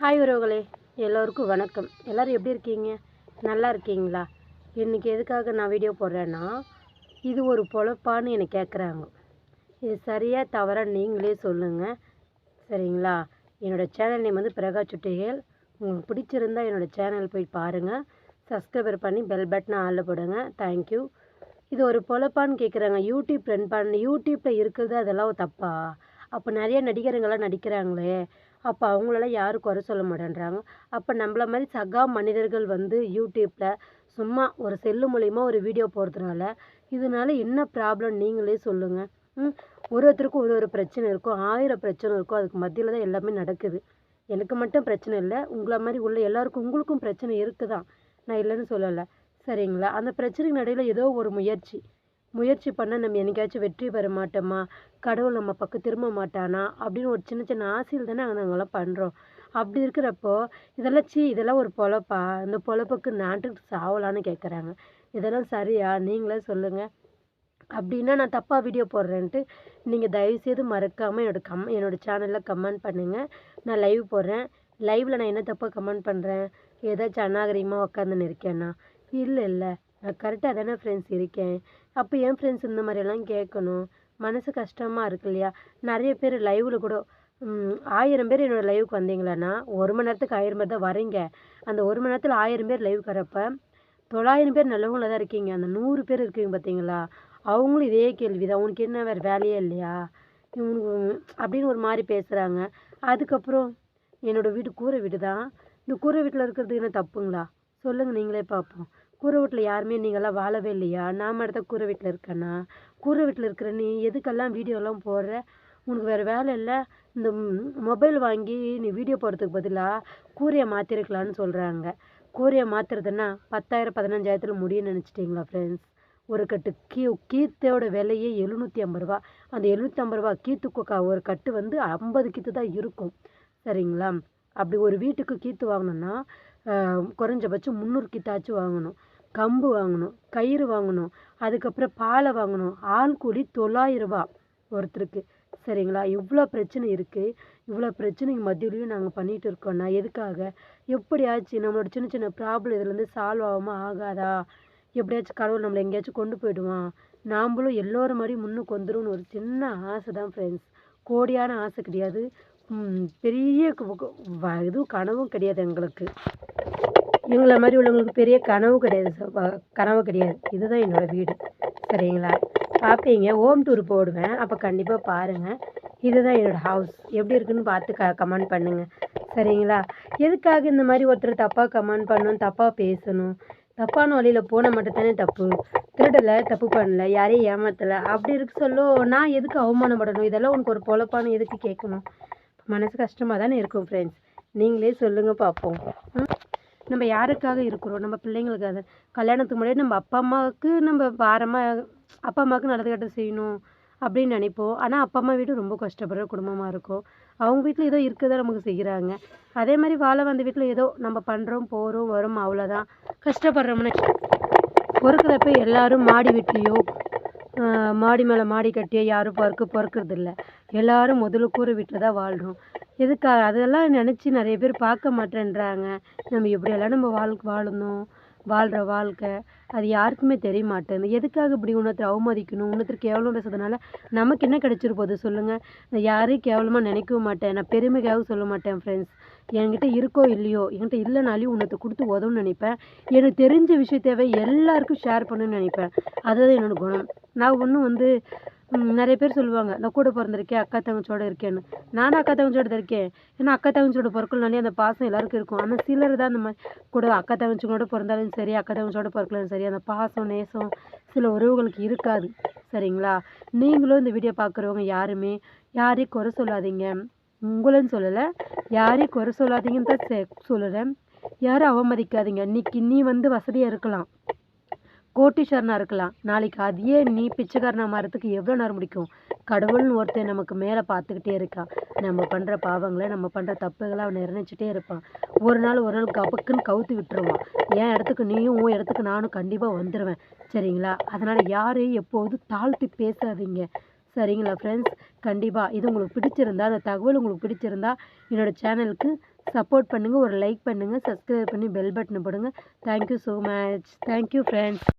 Hi உறவுகளே எல்லோருக்கும் வணக்கம். எல்லோரும் எப்படி இருக்கீங்க? நல்லா இருக்கீங்களா? இன்றைக்கி எதுக்காக நான் வீடியோ போடுறேன்னா இது ஒரு பொழப்பான்னு என்னை கேட்குறாங்க இது சரியாக தவறாக நீங்களே சொல்லுங்கள் சரிங்களா? என்னோடய சேனல் நேம் வந்து பிரகாஷ் சுட்டிகள். உங்களுக்கு பிடிச்சிருந்தா என்னோடய சேனல் போய் பாருங்கள் சப்ஸ்கிரைபர் பண்ணி பெல் பட்டனை ஆளில் போடுங்க. தேங்க்யூ இது ஒரு பொழப்பான்னு கேட்குறாங்க யூடியூப் ரன் பண்ண யூடியூப்பில் இருக்கிறது அதெல்லாம் தப்பா? அப்போ நிறைய நடிகருங்கெல்லாம் நடிக்கிறாங்களே. அப்போ அவங்களெல்லாம் யாரும் குறை சொல்ல மாட்டேன்றாங்க. அப்போ நம்மள மாதிரி சகா மனிதர்கள் வந்து யூடியூப்பில் சும்மா ஒரு செல்லு மூலிமா ஒரு வீடியோ போடுறதுனால இதனால என்ன ப்ராப்ளம் நீங்களே சொல்லுங்கள் ம் ஒரு ஒருத்தருக்கும் ஒரு ஒரு பிரச்சனை இருக்கும். ஆயிரம் பிரச்சனை இருக்கும். அதுக்கு மத்தியில் தான் எல்லாமே நடக்குது. எனக்கு மட்டும் பிரச்சனை இல்லை. உங்களை மாதிரி உள்ள எல்லாருக்கும் உங்களுக்கும் பிரச்சனை இருக்குதான். நான் இல்லைன்னு சொல்லலை. சரிங்களா? அந்த பிரச்சனைக்கு நடுவில் ஏதோ ஒரு முயற்சி. முயற்சி பண்ணால் நம்ம என்னைக்காச்சும் வெற்றி பெற மாட்டோமா? கடவுள் நம்ம பக்கம் திரும்ப மாட்டானா? அப்படின்னு ஒரு சின்ன சின்ன ஆசையில் தானே நாங்கள்லாம் பண்ணுறோம் அப்படி இருக்கிறப்போ இதெல்லாம் சீ இதெல்லாம் ஒரு பொழப்பா? இந்த பொழப்புக்கு நாட்டுக்கு சாவலான்னு கேட்குறாங்க இதெல்லாம் சரியா? நீங்களே சொல்லுங்கள் அப்படின்னா நான் தப்பாக வீடியோ போடுறேன்ட்டு நீங்கள் தயவுசெய்து மறக்காமல் என்னோடய கம் என்னோடய சேனலில் கமெண்ட் பண்ணுங்கள் நான் லைவ் போடுறேன். லைவில் நான் என்ன தப்பாக கமெண்ட் பண்ணுறேன் ஏதாச்சும் அநாகரிகமாக உட்காந்துன்னு இருக்கேன்னா? இல்லை இல்லை. நான் கரெக்டாக தானே ஃப்ரெண்ட்ஸ் இருக்கேன். அப்போ என் ஃப்ரெண்ட்ஸ் இந்த மாதிரியெல்லாம் கேட்கணும்? மனசு கஷ்டமாக இருக்கு இல்லையா? நிறைய பேர் லைவில் கூட ஆயிரம் பேர் என்னோடய லைவுக்கு வந்தீங்களான்னா ஒரு மணி நேரத்துக்கு ஆயிரம் பேர் தான் வரீங்க. அந்த ஒரு மணி நேரத்தில் ஆயிரம் பேர் லைவுக்கு வரப்போ தொள்ளாயிரம் பேர் நல்லவங்கள தான் இருக்கீங்க. அந்த நூறு பேர் இருக்கீங்க பார்த்தீங்களா அவங்களும் இதே கேள்வி தான் உனக்கு என்ன வேறு வேலையே இல்லையா? இவனுக்கு அப்படின்னு ஒரு மாதிரி பேசுகிறாங்க அதுக்கப்புறம் என்னோடய வீடு கூரை வீடு தான் இந்த கூரை வீட்டில் இருக்கிறது என்ன தப்புங்களா? சொல்லுங்கள் நீங்களே பார்ப்போம். கூரை வீட்டில் யாருமே நீங்களாம் வாழவே இல்லையா? நான் மட்டும் கூரை வீட்டில் இருக்கேனா? கூரை வீட்டில் இருக்கிற நீ எதுக்கெல்லாம் வீடியோலாம் போடுற? உனக்கு வேறு வேலை இல்லை? இந்த மொபைல் வாங்கி நீ வீடியோ போடுறதுக்கு பதிலாக கூரையை மாற்றிருக்கலான்னு சொல்கிறாங்க கூரையை மாற்றுறதுன்னா பத்தாயிரம் பதினஞ்சாயிரத்தில் முடியும்னு நினச்சிட்டிங்களா ஃப்ரெண்ட்ஸ் ஒரு கட்டு கீ கீத்தோட விலையே எழுநூற்றி ஐம்பது ரூபா. அந்த எழுநூற்றி ஐம்பது ரூபா கீத்து கொக்கா ஒரு கட்டு வந்து ஐம்பது கீத்து தான் இருக்கும். சரிங்களா? அப்படி ஒரு வீட்டுக்கு கீத்து வாங்கணும்னா குறைஞ்சபட்சம் முந்நூறு கீத்தாச்சும் வாங்கணும். கம்பு வாங்கணும் கயிறு வாங்கணும் அதுக்கப்புறம் பாலை வாங்கணும். ஆள் கூலி தொள்ளாயிரம் ரூபா ஒருத்தருக்கு. சரிங்களா? இவ்வளோ பிரச்சனை இருக்குது இவ்வளோ பிரச்சனைக்கு மத்தியிலையும் நாங்கள் பண்ணிகிட்டு இருக்கோம்னா எதுக்காக? எப்படியாச்சும் நம்மளோட சின்ன சின்ன ப்ராப்ளம் இதுலேருந்து சால்வ் ஆகாமல் ஆகாதா? எப்படியாச்சும் கடவுள் நம்மளை எங்கேயாச்சும் கொண்டு போயிடுவான். நாம்பளும் எல்லோரும் மாதிரி முன்னுக்கு வந்துடும்னு ஒரு சின்ன ஆசை தான் ஃப்ரெண்ட்ஸ் கோடியான ஆசை கிடையாது. பெரிய இதுவும் கனவும் கிடையாது எங்களுக்கு. இவங்கள மாதிரி உள்ளவங்களுக்கு பெரிய கனவு கிடையாது கனவு கிடையாது. இதுதான் என்னோட வீடு. சரிங்களா? பார்ப்பீங்க ஹோம் டூர் போடுவேன். அப்போ கண்டிப்பாக பாருங்கள் இதுதான் என்னோடய ஹவுஸ் எப்படி இருக்குன்னு பார்த்து க கமெண்ட் பண்ணுங்கள் சரிங்களா? எதுக்காக இந்த மாதிரி ஒருத்தர் தப்பாக கமெண்ட் பண்ணணும் தப்பாக பேசணும்? தப்பான வழியில் போன மட்டும் தானே தப்பு. திருடலை தப்பு பண்ணல யாரையும் ஏமாத்தலை. அப்படி இருக்க சொல்ல நான் எதுக்கு அவமானப்படணும்? இதெல்லாம் உனக்கு ஒரு பொழப்பான எதுக்கு கேட்கணும்? மனசு கஷ்டமாக தானே இருக்கும் ஃப்ரெண்ட்ஸ் நீங்களே சொல்லுங்கள் பார்ப்போம் ம்? நம்ம யாருக்காக இருக்கிறோம்? நம்ம பிள்ளைங்களுக்காக. கல்யாணத்துக்கு முன்னாடி நம்ம அப்பா அம்மாவுக்கு நம்ம பாரமாக அப்பா அம்மாவுக்கு நல்லது கெட்டது செய்யணும் அப்படின்னு நினைப்போம். ஆனால் அப்பா அம்மா வீடு ரொம்ப கஷ்டப்படுற குடும்பமாக இருக்கும். அவங்க வீட்டில் ஏதோ இருக்கிறத நமக்கு செய்கிறாங்க அதே மாதிரி வாழ வந்த வீட்டில் ஏதோ நம்ம பண்ணுறோம் போகிறோம் வரோம் அவ்வளோதான் கஷ்டப்படுறோம்னு. பொறுக்கிறப்ப எல்லாரும் மாடி வீட்லேயோ மாடி மேலே மாடி கட்டி யாரும் பொறுக்க பொறுக்கிறது இல்லை எல்லாரும் முதல்ல கூரை வீட்டில் தான் வாழ்கிறோம் எதுக்காக அதெல்லாம் நினச்சி நிறைய பேர் பார்க்க மாட்டேன்றாங்க. நம்ம எப்படியெல்லாம் நம்ம வாழ்க்கை வாழணும் வாழ்கிற வாழ்க்கை அது யாருக்குமே தெரிய மாட்டேங்குது எதுக்காக இப்படி இன்னொருத்தர் அவமதிக்கணும்? இன்னொருத்தர் கேவலம் பேசுறதுனால நமக்கு என்ன கிடைச்சிரு போகுது சொல்லுங்கள் நான் யாரையும் கேவலமாக நினைக்கவும் மாட்டேன். நான் பெருமைக்காக சொல்ல மாட்டேன் ஃப்ரெண்ட்ஸ் என்கிட்ட இருக்கோ இல்லையோ என்கிட்ட இல்லைனாலையும் உன்னத்தை கொடுத்து உதவுன்னு நினைப்பேன். எனக்கு தெரிஞ்ச விஷயத்தேவை எல்லாருக்கும் ஷேர் பண்ணுன்னு நினைப்பேன். அதுதான் என்னோடய குணம். நான் ஒன்றும் வந்து நிறைய பேர் சொல்லுவாங்க நான் கூட பிறந்திருக்கேன் அக்கா தங்கச்சியோட இருக்கேன்னு. நானும் அக்கா தங்கச்சியோட தான் இருக்கேன். ஏன்னா அக்கா தங்கச்சியோட பிறக்கலனாலே அந்த பாசம் எல்லாருக்கும் இருக்கும். ஆனால் சிலர் தான் அந்த மாதிரி கூட அக்கா தங்கச்சிங்களோட பிறந்தாலும் சரி அக்கா தங்கச்சியோட பிறக்கலாலும் சரி அந்த பாசம் நேசம் சில உறவுகளுக்கு இருக்காது. சரிங்களா? நீங்களும் இந்த வீடியோ பார்க்குறவங்க யாருமே யாரையும் குறை சொல்லாதீங்க. உங்களைன்னு சொல்லலை யாரையும் குறை சொல்லாதீங்கன்னு தான் செ- சொல்லுறேன். யாரும் அவமதிக்காதீங்க. இன்னைக்கு நீ வந்து வசதியாக இருக்கலாம். கோட்டீஸ்வரனாக இருக்கலாம். நாளைக்கு அதையே நீ பிச்சைக்காரனாக மாறதுக்கு எவ்வளோ நேரம் முடிக்கும்? கடவுள்னு ஒருத்தன் நமக்கு மேலே பார்த்துக்கிட்டே இருக்கான். நம்ம பண்ணுற பாவங்களை நம்ம பண்ணுற தப்புகளை அவன் நிர்ணயிச்சிட்டே இருப்பான். ஒரு நாள் ஒரு நாள் கபக்குன்னு கவுத்து விட்டுருவான். என் இடத்துக்கு நீயும் உன் இடத்துக்கு நானும் கண்டிப்பாக வந்துடுவேன் சரிங்களா? அதனால் யாரையும் எப்போதும் தாழ்த்தி பேசாதீங்க. சரிங்களா ஃப்ரெண்ட்ஸ் கண்டிப்பாக இது உங்களுக்கு பிடிச்சிருந்தா அந்த தகவல் உங்களுக்கு பிடிச்சிருந்தா என்னோட சேனலுக்கு சப்போர்ட் பண்ணுங்கள் ஒரு லைக் பண்ணுங்கள் சப்ஸ்கிரைப் பண்ணி பெல் பட்டனை போடுங்க. Thank you so much thank you friends